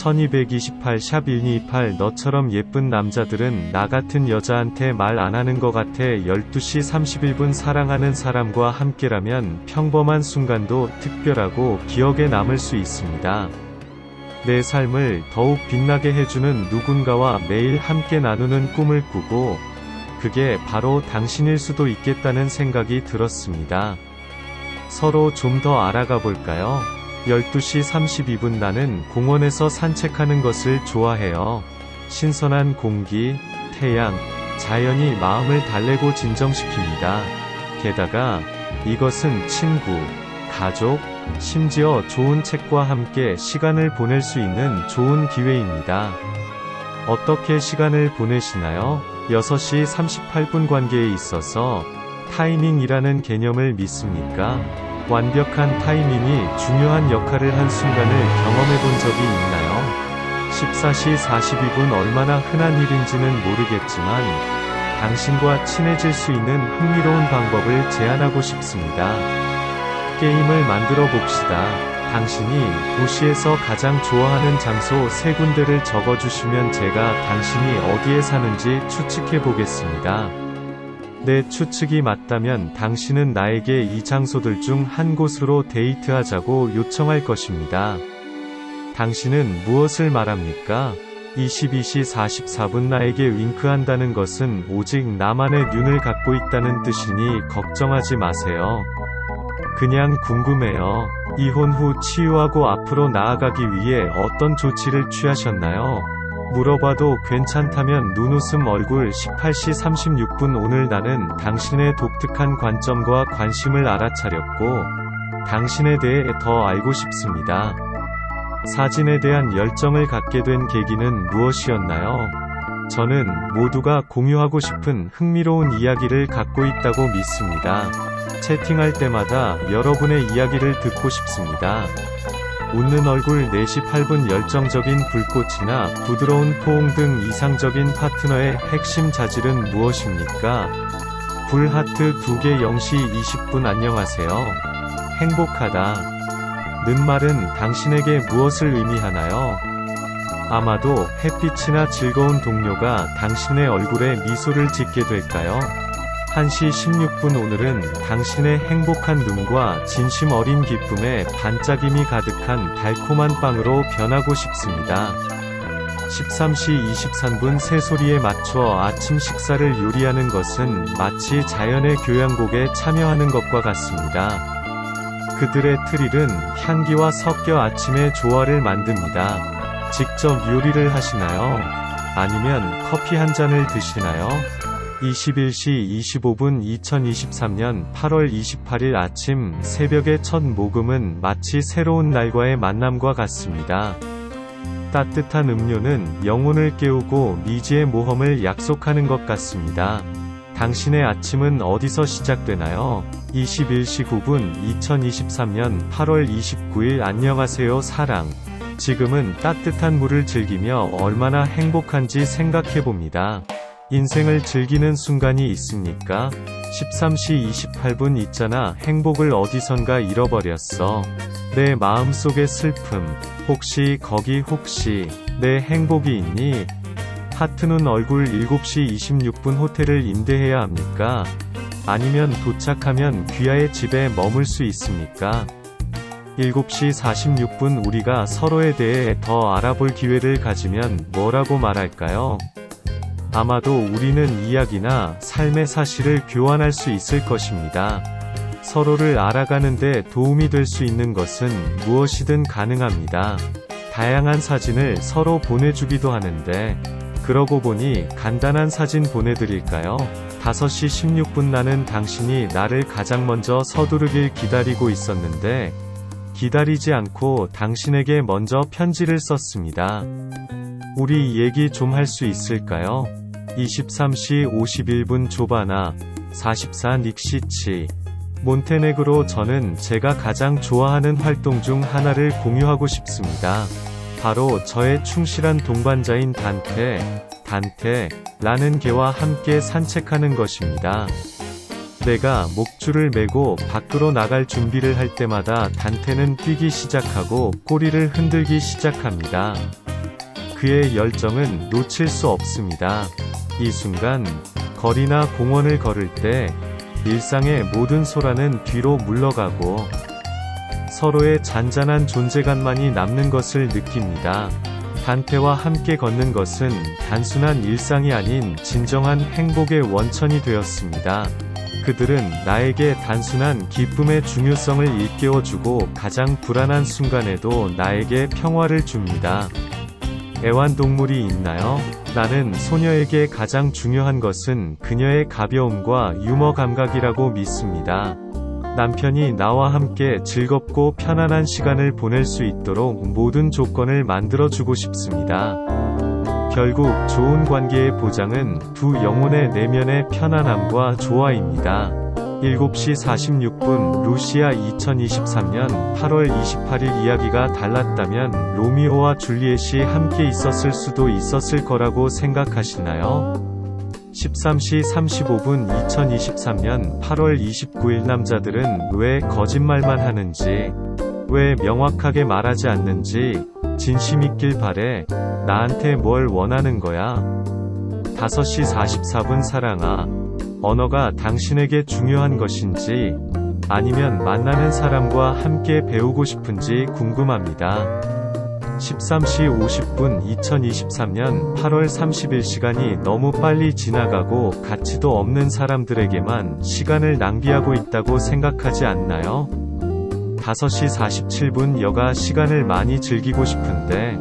1228 샵 1228 너처럼 예쁜 남자들은 나 같은 여자한테 말 안 하는 것 같아 12시 31분 사랑하는 사람과 함께라면 평범한 순간도 특별하고 기억에 남을 수 있습니다. 내 삶을 더욱 빛나게 해주는 누군가와 매일 함께 나누는 꿈을 꾸고 그게 바로 당신일 수도 있겠다는 생각이 들었습니다. 서로 좀 더 알아가 볼까요? 12시 32분 나는 공원에서 산책하는 것을 좋아해요. 신선한 공기, 태양, 자연이 마음을 달래고 진정시킵니다. 게다가 이것은 친구, 가족, 심지어 좋은 책과 함께 시간을 보낼 수 있는 좋은 기회입니다. 어떻게 시간을 보내시나요? 6시 38분 관계에 있어서 타이밍이라는 개념을 믿습니까? 완벽한 타이밍이 중요한 역할을 한 순간을 경험해 본 적이 있나요? 14시 42분 얼마나 흔한 일인지는 모르겠지만 당신과 친해질 수 있는 흥미로운 방법을 제안하고 싶습니다. 게임을 만들어 봅시다. 당신이 도시에서 가장 좋아하는 장소 세 군데를 적어주시면 제가 당신이 어디에 사는지 추측해 보겠습니다. 내 추측이 맞다면 당신은 나에게 이 장소들 중 한 곳으로 데이트하자고 요청할 것입니다. 당신은 무엇을 말합니까? 22시 44분 나에게 윙크한다는 것은 오직 나만의 눈을 갖고 있다는 뜻이니 걱정하지 마세요. 그냥 궁금해요. 이혼 후 치유하고 앞으로 나아가기 위해 어떤 조치를 취하셨나요? 물어봐도 괜찮다면 눈웃음 얼굴 18시 36분 오늘 나는 당신의 독특한 관점과 관심을 알아차렸고 당신에 대해 더 알고 싶습니다. 사진에 대한 열정을 갖게 된 계기는 무엇이었나요? 저는 모두가 공유하고 싶은 흥미로운 이야기를 갖고 있다고 믿습니다. 채팅할 때마다 여러분의 이야기를 듣고 싶습니다. 웃는 얼굴 4시 8분 열정적인 불꽃이나 부드러운 포옹 등 이상적인 파트너의 핵심 자질은 무엇입니까? 불하트 2개 0시 20분 안녕하세요. 행복하다. 는 말은 당신에게 무엇을 의미하나요? 아마도 햇빛이나 즐거운 동료가 당신의 얼굴에 미소를 짓게 될까요? 1시 16분 오늘은 당신의 행복한 눈과 진심 어린 기쁨에 반짝임이 가득한 달콤한 빵으로 변하고 싶습니다. 13시 23분 새소리에 맞춰 아침 식사를 요리하는 것은 마치 자연의 교향곡에 참여하는 것과 같습니다. 그들의 트릴은 향기와 섞여 아침의 조화를 만듭니다. 직접 요리를 하시나요? 아니면 커피 한 잔을 드시나요? 21시 25분 2023년 8월 28일 아침 새벽의 첫 모금은 마치 새로운 날과의 만남과 같습니다. 따뜻한 음료는 영혼을 깨우고 미지의 모험을 약속하는 것 같습니다. 당신의 아침은 어디서 시작되나요? 21시 9분 2023년 8월 29일 안녕하세요 사랑. 지금은 따뜻한 물을 즐기며 얼마나 행복한지 생각해봅니다. 인생을 즐기는 순간이 있습니까? 13시 28분 있잖아 행복을 어디선가 잃어버렸어. 내 마음속의 슬픔. 혹시 거기 혹시 내 행복이 있니? 하트눈 얼굴 7시 26분 호텔을 임대해야 합니까? 아니면 도착하면 귀하의 집에 머물 수 있습니까? 7시 46분 우리가 서로에 대해 더 알아볼 기회를 가지면 뭐라고 말할까요? 아마도 우리는 이야기나 삶의 사실을 교환할 수 있을 것입니다. 서로를 알아가는데 도움이 될 수 있는 것은 무엇이든 가능합니다. 다양한 사진을 서로 보내주기도 하는데, 그러고 보니 간단한 사진 보내드릴까요? 5시 16분 나는 당신이 나를 가장 먼저 서두르길 기다리고 있었는데, 기다리지 않고 당신에게 먼저 편지를 썼습니다. 우리 얘기 좀 할 수 있을까요? 23시 51분 조바나 44 닉시치 몬테네그로 저는 제가 가장 좋아하는 활동 중 하나를 공유하고 싶습니다. 바로 저의 충실한 동반자인 단테, 단테라는 개와 함께 산책하는 것입니다. 내가 목줄을 메고 밖으로 나갈 준비를 할 때마다 단테는 뛰기 시작하고 꼬리를 흔들기 시작합니다. 그의 열정은 놓칠 수 없습니다. 이 순간, 거리나 공원을 걸을 때, 일상의 모든 소란은 뒤로 물러가고, 서로의 잔잔한 존재감만이 남는 것을 느낍니다. 단테와 함께 걷는 것은 단순한 일상이 아닌 진정한 행복의 원천이 되었습니다. 그들은 나에게 단순한 기쁨의 중요성을 일깨워주고 가장 불안한 순간에도 나에게 평화를 줍니다. 애완동물이 있나요? 나는 소녀에게 가장 중요한 것은 그녀의 가벼움과 유머 감각이라고 믿습니다. 남편이 나와 함께 즐겁고 편안한 시간을 보낼 수 있도록 모든 조건을 만들어주고 싶습니다. 결국 좋은 관계의 보장은 두 영혼의 내면의 편안함과 조화입니다. 7시 46분 루시아 2023년 8월 28일 이야기가 달랐다면 로미오와 줄리엣이 함께 있었을 수도 있었을 거라고 생각하시나요? 13시 35분 2023년 8월 29일 남자들은 왜 거짓말만 하는지, 왜 명확하게 말하지 않는지, 진심 있길 바래. 나한테 뭘 원하는 거야? 5시 44분 사랑아. 언어가 당신에게 중요한 것인지, 아니면 만나는 사람과 함께 배우고 싶은지 궁금합니다. 13시 50분 2023년 8월 30일 시간이 너무 빨리 지나가고 가치도 없는 사람들에게만 시간을 낭비하고 있다고 생각하지 않나요? 5시 47분 여가 시간을 많이 즐기고 싶은데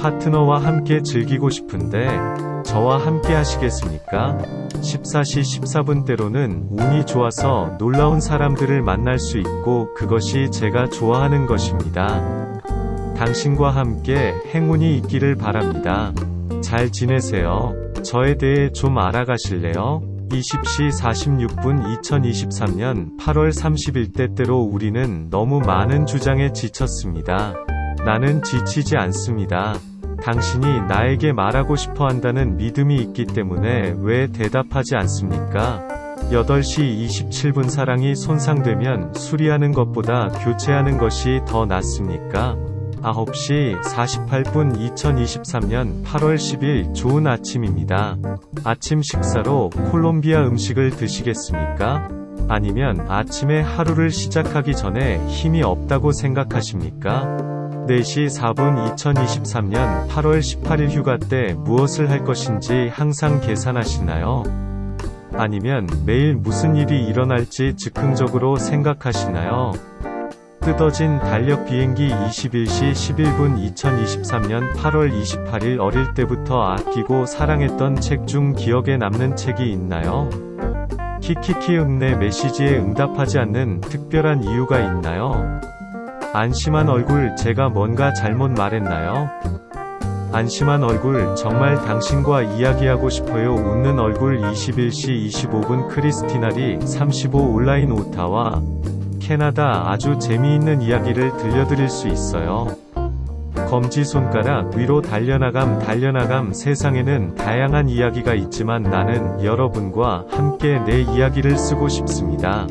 파트너와 함께 즐기고 싶은데 저와 함께 하시겠습니까? 14시 14분 때로는 운이 좋아서 놀라운 사람들을 만날 수 있고 그것이 제가 좋아하는 것입니다. 당신과 함께 행운이 있기를 바랍니다. 잘 지내세요. 저에 대해 좀 알아가실래요? 20시 46분 2023년 8월 30일 때때로 우리는 너무 많은 주장에 지쳤습니다. 나는 지치지 않습니다. 당신이 나에게 말하고 싶어 한다는 믿음이 있기 때문에 왜 대답하지 않습니까? 8시 27분 사랑이 손상되면 수리하는 것보다 교체하는 것이 더 낫습니까? 9시 48분 2023년 8월 10일 좋은 아침입니다. 아침 식사로 콜롬비아 음식을 드시겠습니까? 아니면 아침에 하루를 시작하기 전에 힘이 없다고 생각하십니까? 4시 4분 2023년 8월 18일 휴가 때 무엇을 할 것인지 항상 계산하시나요? 아니면 매일 무슨 일이 일어날지 즉흥적으로 생각하시나요? 뜯어진 달력 비행기 21시 11분 2023년 8월 28일 어릴 때부터 아끼고 사랑했던 책 중 기억에 남는 책이 있나요? 키키키 읍내 메시지에 응답하지 않는 특별한 이유가 있나요? 안심한 얼굴 제가 뭔가 잘못 말했나요? 안심한 얼굴 정말 당신과 이야기하고 싶어요 웃는 얼굴 21시 25분 크리스티나리 35 온라인 오타와 캐나다 아주 재미있는 이야기를 들려드릴 수 있어요. 검지 손가락 위로 달려나감 달려나감 세상에는 다양한 이야기가 있지만 나는 여러분과 함께 내 이야기를 쓰고 싶습니다.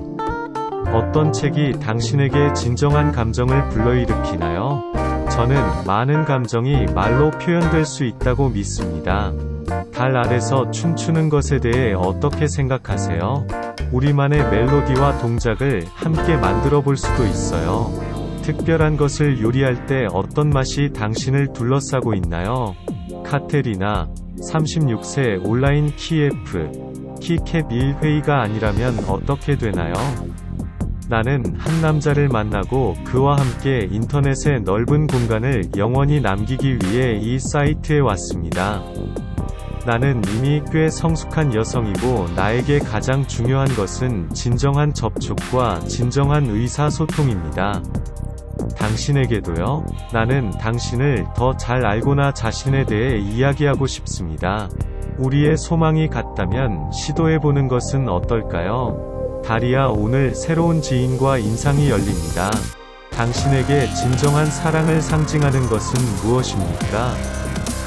어떤 책이 당신에게 진정한 감정을 불러일으키나요? 저는 많은 감정이 말로 표현될 수 있다고 믿습니다. 달 아래서 춤추는 것에 대해 어떻게 생각하세요? 우리만의 멜로디와 동작을 함께 만들어 볼 수도 있어요. 특별한 것을 요리할 때 어떤 맛이 당신을 둘러싸고 있나요? 카테리나, 36세 온라인 키F, 키캡 1회의가 아니라면 어떻게 되나요? 나는 한 남자를 만나고 그와 함께 인터넷의 넓은 공간을 영원히 남기기 위해 이 사이트에 왔습니다. 나는 이미 꽤 성숙한 여성이고 나에게 가장 중요한 것은 진정한 접촉과 진정한 의사소통입니다. 당신에게도요? 나는 당신을 더 잘 알고나 자신에 대해 이야기하고 싶습니다. 우리의 소망이 같다면 시도해보는 것은 어떨까요? 다리야 오늘 새로운 지인과 인상이 열립니다. 당신에게 진정한 사랑을 상징하는 것은 무엇입니까?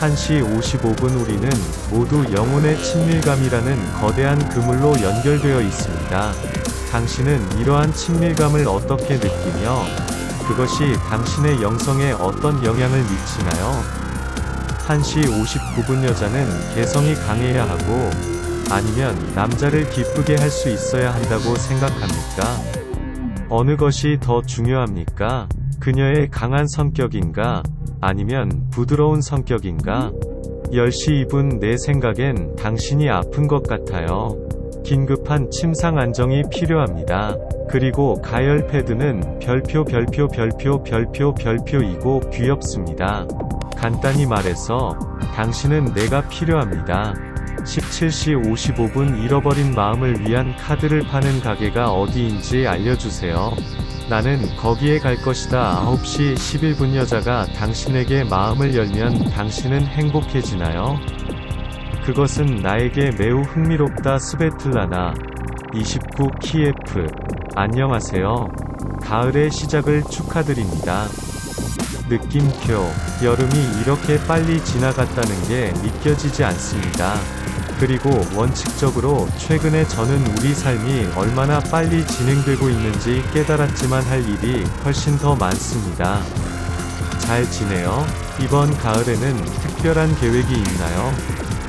1시 55분 우리는 모두 영혼의 친밀감이라는 거대한 그물로 연결되어 있습니다. 당신은 이러한 친밀감을 어떻게 느끼며 그것이 당신의 영성에 어떤 영향을 미치나요? 1시 59분 여자는 개성이 강해야 하고 아니면 남자를 기쁘게 할 수 있어야 한다고 생각합니까? 어느 것이 더 중요합니까? 그녀의 강한 성격인가? 아니면 부드러운 성격인가? 10시 2분 내 생각엔 당신이 아픈 것 같아요. 긴급한 침상 안정이 필요합니다. 그리고 가열 패드는 별표 별표 별표 별표 별표이고 귀엽습니다. 간단히 말해서 당신은 내가 필요합니다. 17시 55분 잃어버린 마음을 위한 카드를 파는 가게가 어디인지 알려주세요. 나는 거기에 갈 것이다. 9시 11분 여자가 당신에게 마음을 열면 당신은 행복해지나요? 그것은 나에게 매우 흥미롭다. 스베틀라나 29 키예프 안녕하세요. 가을의 시작을 축하드립니다. 느낌표 여름이 이렇게 빨리 지나갔다는 게 믿겨지지 않습니다. 그리고 원칙적으로 최근에 저는 우리 삶이 얼마나 빨리 진행되고 있는지 깨달았지만 할 일이 훨씬 더 많습니다. 잘 지내요? 이번 가을에는 특별한 계획이 있나요?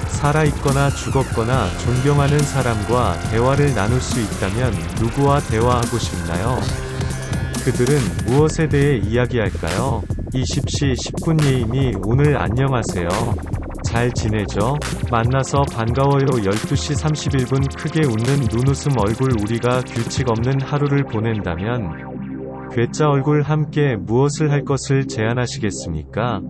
살아있거나 죽었거나 존경하는 사람과 대화를 나눌 수 있다면 누구와 대화하고 싶나요? 그들은 무엇에 대해 이야기할까요? 20시 10분 예임이 오늘 안녕하세요. 잘 지내죠? 만나서 반가워요 12시 31분 크게 웃는 눈웃음 얼굴 우리가 규칙 없는 하루를 보낸다면 괴짜 얼굴 함께 무엇을 할 것을 제안하시겠습니까?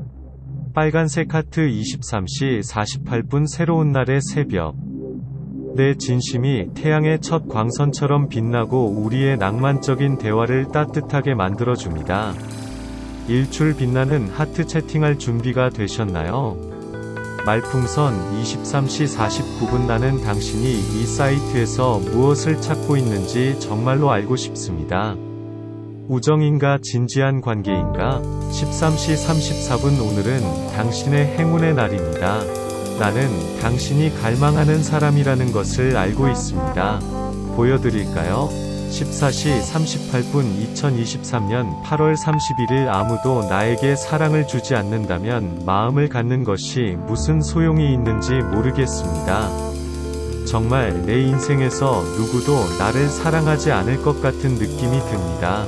빨간색 하트 23시 48분 새로운 날의 새벽 내 진심이 태양의 첫 광선처럼 빛나고 우리의 낭만적인 대화를 따뜻하게 만들어줍니다. 일출 빛나는 하트 채팅할 준비가 되셨나요? 말풍선 23시 49분 나는 당신이 이 사이트에서 무엇을 찾고 있는지 정말로 알고 싶습니다. 우정인가 진지한 관계인가? 13시 34분 오늘은 당신의 행운의 날입니다. 나는 당신이 갈망하는 사람이라는 것을 알고 있습니다. 보여드릴까요? 14시 38분 2023년 8월 31일 아무도 나에게 사랑을 주지 않는다면 마음을 갖는 것이 무슨 소용이 있는지 모르겠습니다. 정말 내 인생에서 누구도 나를 사랑하지 않을 것 같은 느낌이 듭니다.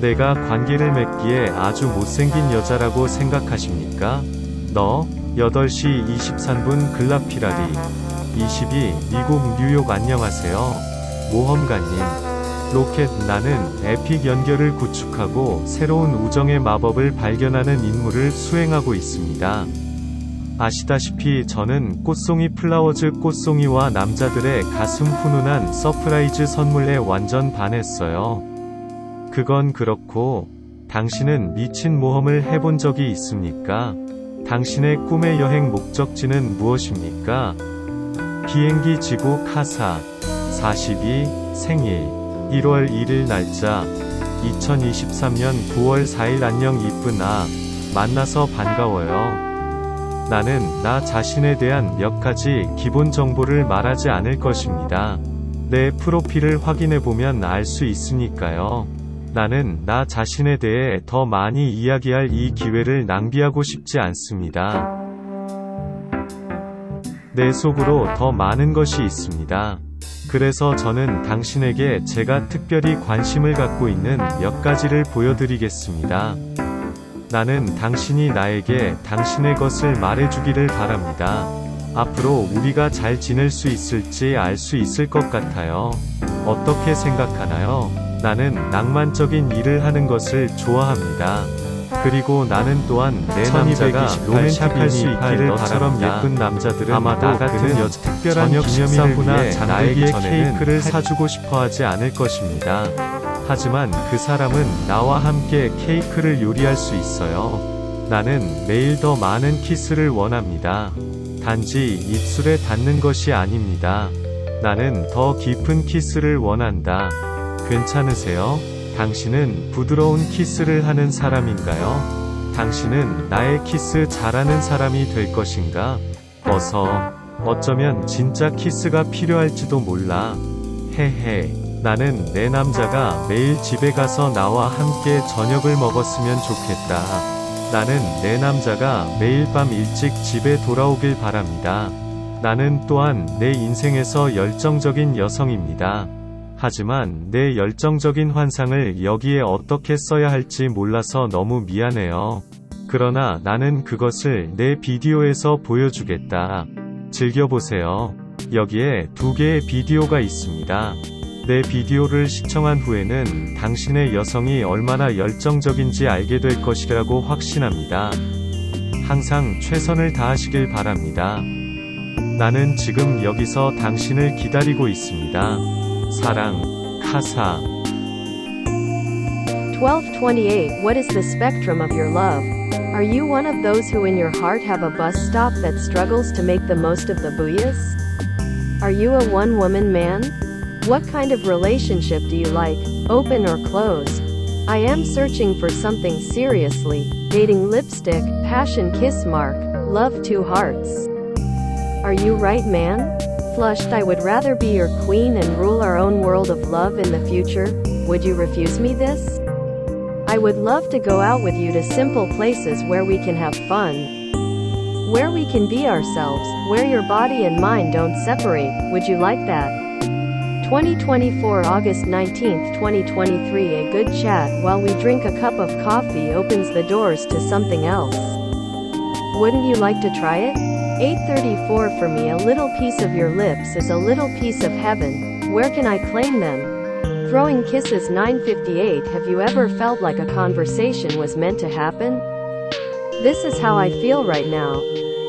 내가 관계를 맺기에 아주 못생긴 여자라고 생각하십니까? 너, 8시 23분 글라피라리. 22, 미국 뉴욕 안녕하세요. 모험가님. 로켓 나는 에픽 연결을 구축하고 새로운 우정의 마법을 발견하는 임무를 수행하고 있습니다. 아시다시피 저는 꽃송이 플라워즈 꽃송이와 남자들의 가슴 훈훈한 서프라이즈 선물에 완전 반했어요. 그건 그렇고, 당신은 미친 모험을 해본 적이 있습니까? 당신의 꿈의 여행 목적지는 무엇입니까? 비행기 지구 카사 42 생일 1월 1일 날짜 2023년 9월 4일 안녕 이쁜 아 만나서 반가워요. 나는 나 자신에 대한 몇 가지 기본 정보를 말하지 않을 것입니다. 내 프로필을 확인해 보면 알 수 있으니까요. 나는 나 자신에 대해 더 많이 이야기할 이 기회를 낭비하고 싶지 않습니다. 내 속으로 더 많은 것이 있습니다. 그래서 저는 당신에게 제가 특별히 관심을 갖고 있는 몇 가지를 보여드리겠습니다. 나는 당신이 나에게 당신의 것을 말해주기를 바랍니다. 앞으로 우리가 잘 지낼 수 있을지 알 수 있을 것 같아요. 어떻게 생각하나요? 나는 낭만적인 일을 하는 것을 좋아합니다. 그리고 나는 또한 내 남자가 로맨틱할 수 있기를 너처럼 예쁜 남자들은 아마 나 같은 여 특별한 위해 나에게 케이크를 사주고 싶어하지 않을 것입니다. 하지만 그 사람은 나와 함께 케이크를 요리할 수 있어요. 나는 매일 더 많은 키스를 원합니다. 단지 입술에 닿는 것이 아닙니다. 나는 더 깊은 키스를 원한다. 괜찮으세요? 당신은 부드러운 키스를 하는 사람인가요? 당신은 나의 키스 잘하는 사람이 될 것인가? 어서. 어쩌면 진짜 키스가 필요할지도 몰라. 헤헤. 나는 내 남자가 매일 집에 가서 나와 함께 저녁을 먹었으면 좋겠다. 나는 내 남자가 매일 밤 일찍 집에 돌아오길 바랍니다. 나는 또한 내 인생에서 열정적인 여성입니다. 하지만 내 열정적인 환상을 여기에 어떻게 써야 할지 몰라서 너무 미안해요. 그러나 나는 그것을 내 비디오에서 보여주겠다. 즐겨보세요. 여기에 두 개의 비디오가 있습니다. 내 비디오를 시청한 후에는 당신의 여성이 얼마나 열정적인지 알게 될 것이라고 확신합니다. 항상 최선을 다하시길 바랍니다. 나는 지금 여기서 당신을 기다리고 있습니다. 사랑, 카사. 1228 What is the spectrum of your love? Are you one of those who in your heart have a bus stop that struggles to make the most of the booyahs? Are you a one woman man? What kind of relationship do you like, open or closed? I am searching for something seriously. Dating lipstick, passion kiss mark, love two hearts. Are you right, man? Flushed, I would rather be your queen and rule our own world of love in the future. Would you refuse me this? I would love to go out with you to simple places where we can have fun. Where we can be ourselves, where your body and mind don't separate. Would you like that? 2024 August 19, 2023 A good chat while we drink a cup of coffee opens the doors to something else. Wouldn't you like to try it? 834 For me a little piece of your lips is a little piece of heaven. Where can I claim them? Throwing kisses 958 Have you ever felt like a conversation was meant to happen? This is how I feel right now.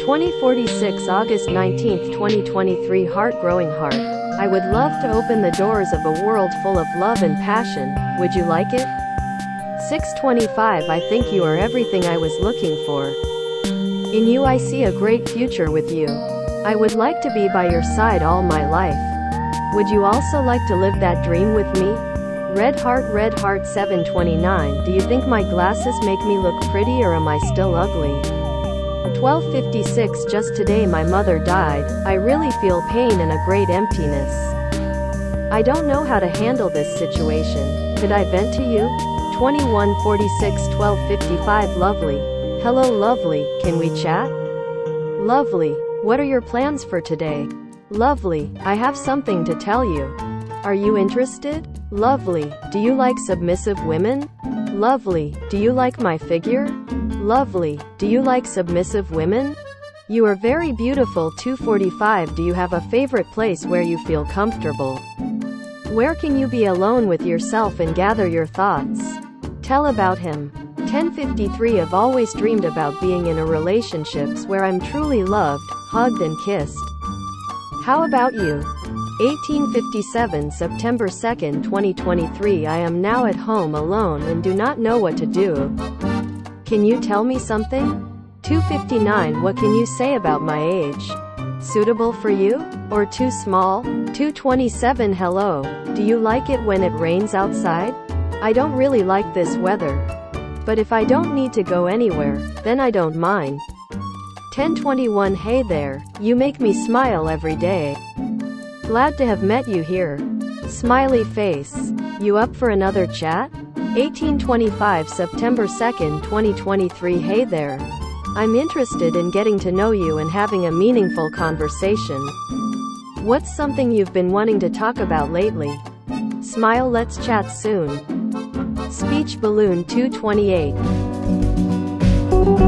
2046 August 19th 2023 Heart Growing Heart. I would love to open the doors of a world full of love and passion. Would you like it? 625 I think you are everything I was looking for. In you I see a great future with you. I would like to be by your side all my life. Would you also like to live that dream with me? Red Heart Red Heart 729 Do you think my glasses make me look pretty or am I still ugly? 1256 Just today my mother died. I really feel pain and a great emptiness. I don't know how to handle this situation. Could I vent to you? 2146 1255 Lovely. Hello lovely, can we chat? Lovely. What are your plans for today? Lovely, I have something to tell you. Are you interested? Lovely, do you like submissive women? Lovely, do you like my figure? Lovely, do you like submissive women? You are very beautiful 245 Do you have a favorite place where you feel comfortable? Where can you be alone with yourself and gather your thoughts? Tell about him. 1053 I've always dreamed about being in a relationships where I'm truly loved, hugged and kissed. How about you? 1857 September 2nd 2023 I am now at home alone and do not know what to do. Can you tell me something? 259 What can you say about my age? Suitable for you? Or too small? 227 Hello. Do you like it when it rains outside? I don't really like this weather. But if I don't need to go anywhere, then I don't mind. 1021 Hey there, you make me smile every day. Glad to have met you here. Smiley face. You up for another chat? 1825 September 2nd, 2023 Hey there. I'm interested in getting to know you and having a meaningful conversation. What's something you've been wanting to talk about lately? Smile let's chat soon. Speech Balloon 228